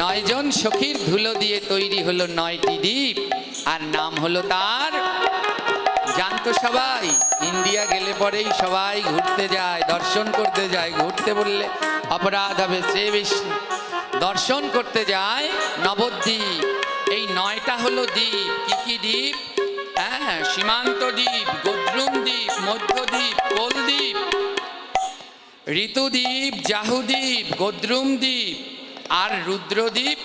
নয়জন সখীর ধুলো দিয়ে তৈরি হলো নয়টি দ্বীপ। আর নাম হলো তার, জানতো সবাই, ইন্ডিয়া গেলে পরেই সবাই ঘুরতে যায়, দর্শন করতে যায়, ঘুরতে বললে অপরাধ হবে, সে বেশি। দর্শন করতে যায় নবদ্বীপ। এই নয়টা হলো দ্বীপ, কি কি দ্বীপ? হ্যাঁ সীমান্ত দ্বীপ, গদ্রুম দ্বীপ মধ্যদ্বীপ কোলদ্বীপ ঋতুদ্বীপ জাহুদ্বীপ গোদ্রুম দ্বীপ। আর রুদ্রদ্বীপ,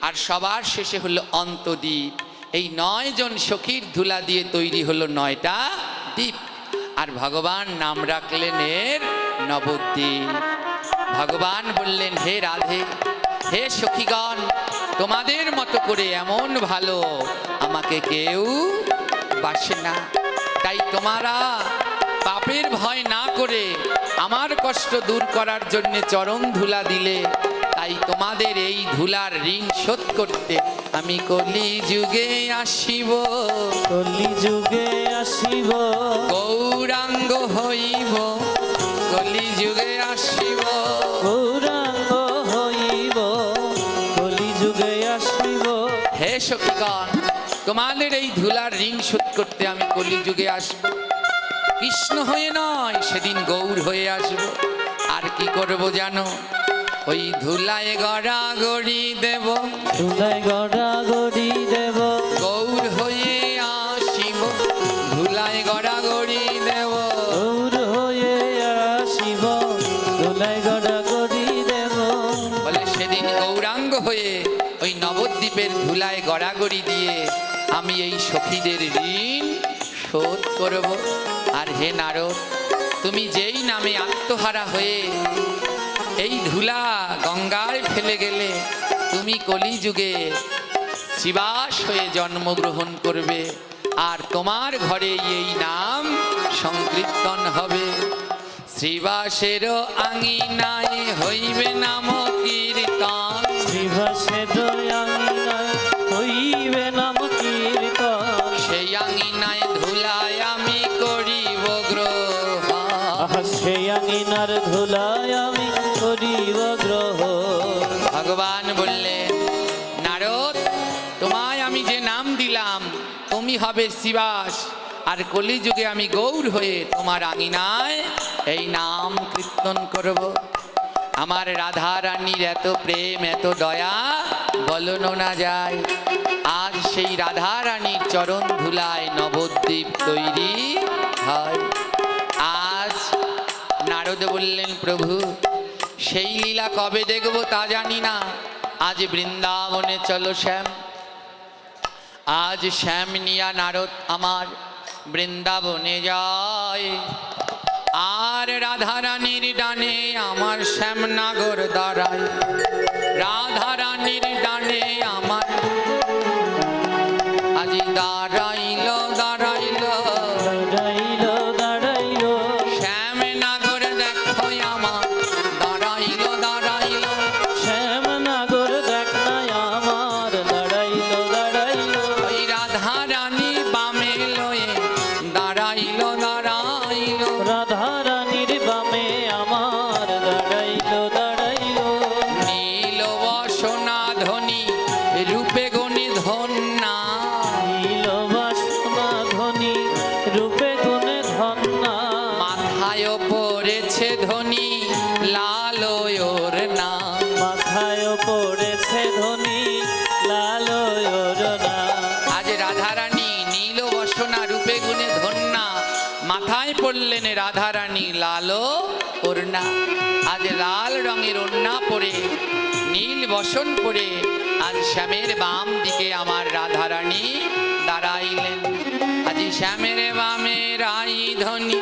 আর সবার শেষে হলো অন্তদ্বীপ। এই নয় জন সখীর ধুলা দিয়ে তৈরি হলো নয়টা দ্বীপ। আর ভগবান নাম রাখলেন এর নবদ্বীপ। ভগবান বললেন, হে রাধে, হে সখীগণ, তোমাদের মতো করে এমন ভালো আমাকে কেউ বাসে না। তাই তোমারা পাপের ভয় না করে আমার কষ্ট দূর করার জন্যে চরণ ধুলা দিলে তাই তোমাদের এই ধুলার ঋণ শোধ করতে আমি কলি যুগে আসিব। কলি যুগে আসিব। গৌরাঙ্গ হইব। কলি যুগে আসিব। গৌরাঙ্গ হইব। কলি যুগে আসিব। হে সখীগণ তোমাদের এই ধুলার ঋণ শোধ করতে আমি কলি যুগে আসব। কৃষ্ণ হয়ে নয় সেদিন গৌর হয়ে আসব। আর কি করব জানো? ওই ধুলায় গড়া গড়ি দেব। ধুলাই গড়া গড়ি দেব। গৌর হয়ে আসিব। ধুলায় গড়া গড়ি দেব। গৌর হয়ে আসিব। ধুলাই গড়া গড়ি দেব। বলে সেদিন গৌরাঙ্গ হয়ে ওই নবদ্বীপের ধুলায় গড়াগড়ি দিয়ে আমি এই সখীদের ঋণ শোধ করব। আর হে নারদ তুমি যেই নামে আত্মহারা হয়ে এই ধুলা গঙ্গায় ফেলে গেলে তুমি কলিযুগে শিবাস হয়ে জন্মগ্রহণ করবে। আর তোমার ঘরে এই নাম সংকীর্তন হবে। শ্রীবাসের আঙিনায় হইবে নাম কীর্তন। বিভাসে তুমি হবে শিবাস। আর কলিযুগে আমি গৌর হয়ে তোমার আঙিনায় এই নাম কীর্তন করব। আমার রাধা রানীর এত প্রেম, এত দয়া বলনো না যায় আজ সেই রাধা রানীর চরণ ধুলায় নবদ্বীপ তৈরি হয়। আজ নারদ বললেন, প্রভু, সেই লীলা কবে দেখব তা জানি না। আজ বৃন্দাবনে চলো শ্যাম। আজ শ্যাম নিয়া নারদ আমার বৃন্দাবনে যায়। আর রাধারানীর ডানে আমার শ্যামনাগর দাঁড়ায় পরে নীল বসন পরে আজ শ্যামের বাম দিকে আমার রাধারানী দাঁড়াইলেন। আজ শ্যামের বামের আই ধনী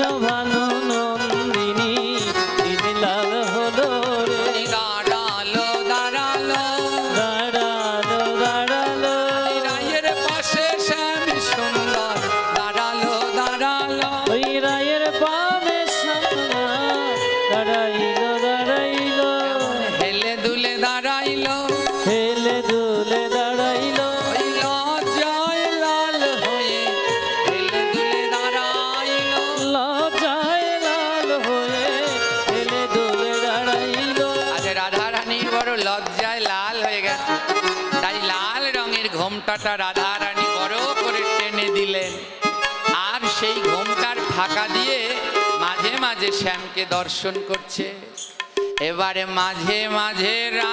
বিশ্বভানু নন্দিনী শ্যামকে দর্শন করছে। এবারে মাঝে মাঝে রাই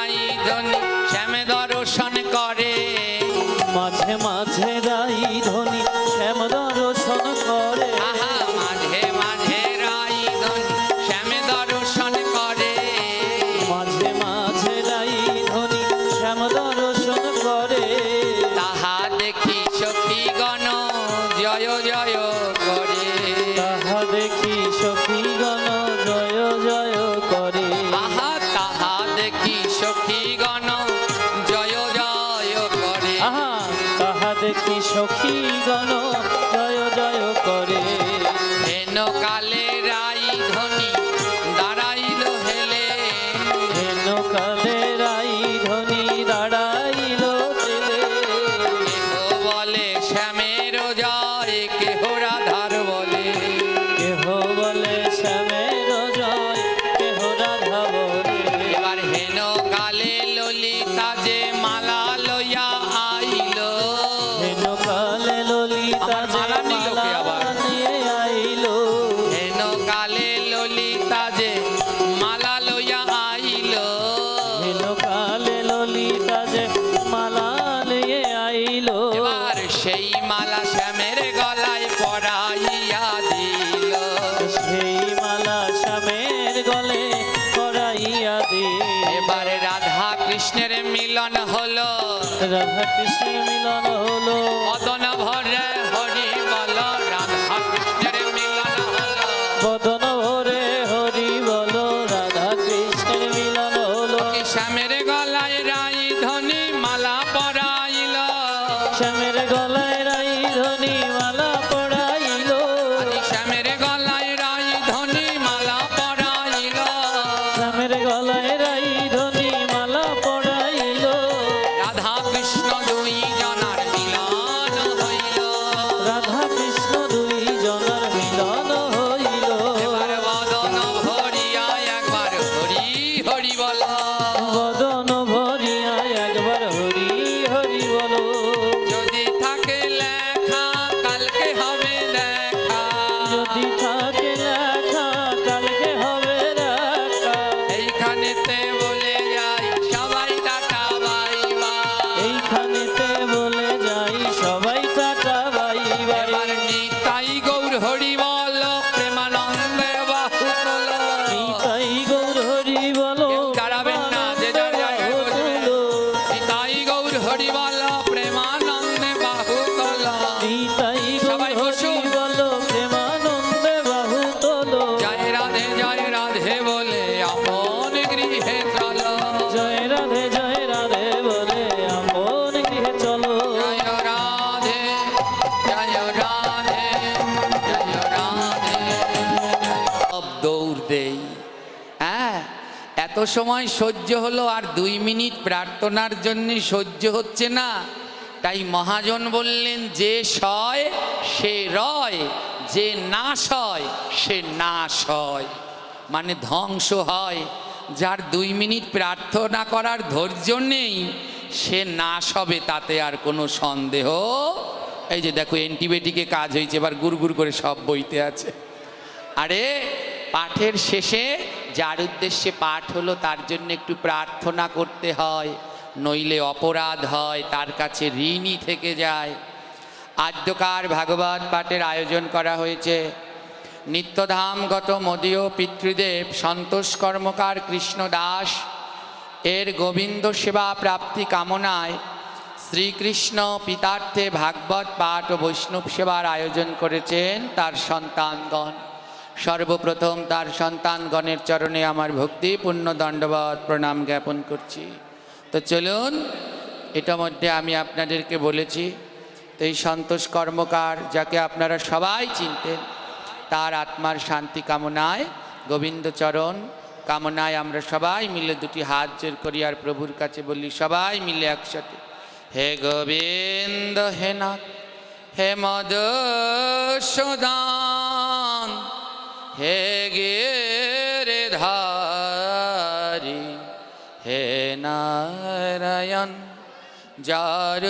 সময় সহ্য হলো আর দুই মিনিট প্রার্থনার জন্য সহ্য হচ্ছে না। তাই মহাজন বললেন, যে সয়, সে রয়, যে না হয় সে না হয় মানে ধ্বংস হয়। যার দুই মিনিট প্রার্থনা করার ধৈর্য নেই, সে না সবে তাতে আর কোনো সন্দেহ। এই যে দেখো, অ্যান্টিবায়োটিকে কাজ হয়েছে, এবার গুড় গুড় করে সব বইতে আছে। আরে, পাঠের শেষে যার উদ্দেশ্যে পাঠ হলো, তার জন্য একটু প্রার্থনা করতে হয়, নইলে অপরাধ হয়, তার কাছে ঋণই থেকে যায়। আদ্যকার ভাগবত পাঠের আয়োজন করা হয়েছে। নিত্যধামগত মদীয় পিতৃদেব সন্তোষ কর্মকার কৃষ্ণ দাস, এর গোবিন্দ সেবা প্রাপ্তি কামনায় শ্রীকৃষ্ণ পিতার্থে ভাগবত পাঠ ও বৈষ্ণব সেবার আয়োজন করেছেন তার সন্তানগণ। সর্বপ্রথম তার সন্তানগণের চরণে আমার ভক্তিপূর্ণ দণ্ডবত প্রণাম জ্ঞাপন করছি। তো চলুন, এটা মধ্যে আমি আপনাদেরকে বলেছি, তো এই সন্তোষ কর্মকার যাকে আপনারা সবাই চিনতেন, তার আত্মার শান্তি কামনায় গোবিন্দচরণ কামনায় আমরা সবাই মিলে দুটি হাত জোর করি আর প্রভুর কাছে বলি, সবাই মিলে একসাথে, হে গোবিন্দ, হে নাথ, হে মদ সুদান হে গিরে ধারি, হে নারায়ণ, যার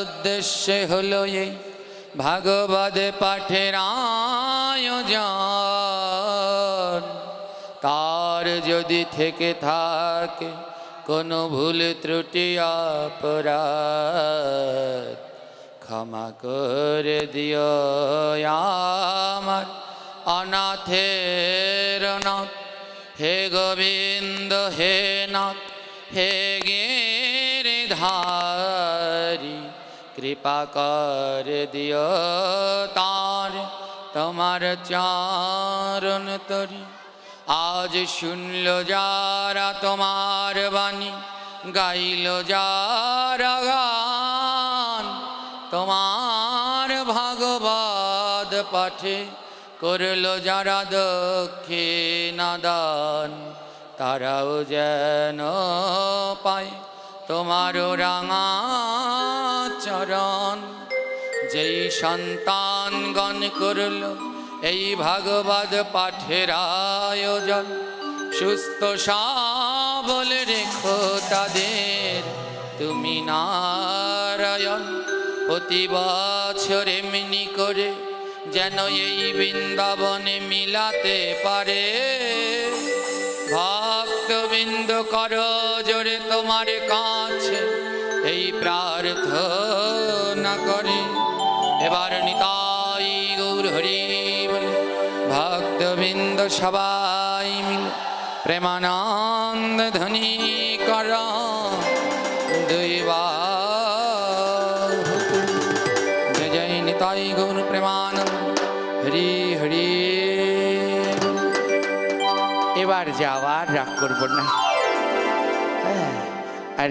উদ্দেশ্যে হলো এই ভাগবত পাঠের আয়োজন। তার যদি থেকে থাকে কোনো ভুল ত্রুটি, অপরাধ ক্ষমা করে দিও আমার। অনাথের নাথ, হে গোবিন্দ, হে নাথ, হে গিরিধারি, কৃপা করে দিও তার, তোমার চারণ তরি। আজ শুনল যারা তোমার বাণী, গাইল যারা গান, তোমার ভাগবত পাঠে করল যারা দক্ষিণাদান, তারাও যেন পায় তোমারও রাঙা চরণ যেই সন্তানগণ করল এই ভাগবত পাঠের আয়োজন, সুস্থ সবল রেখো তাদের। তুমি নারায়ণ, প্রতি বছর এমনি করে যেন এই বৃন্দাবনে মিলাতে পারে। ভক্তবৃন্দ, কর জোরে তোমার কাছে এই প্রার্থনা করে। এবার নিতাই গৌর হরি ভক্তবৃন্দ সবাই মিলে প্রেমানন্দ ধ্বনি কর। দুই বাহু জয় জয় নিতাই গৌর প্রেমানন্দ। এবার যাওয়ার রাগ করব না। হ্যাঁ, আর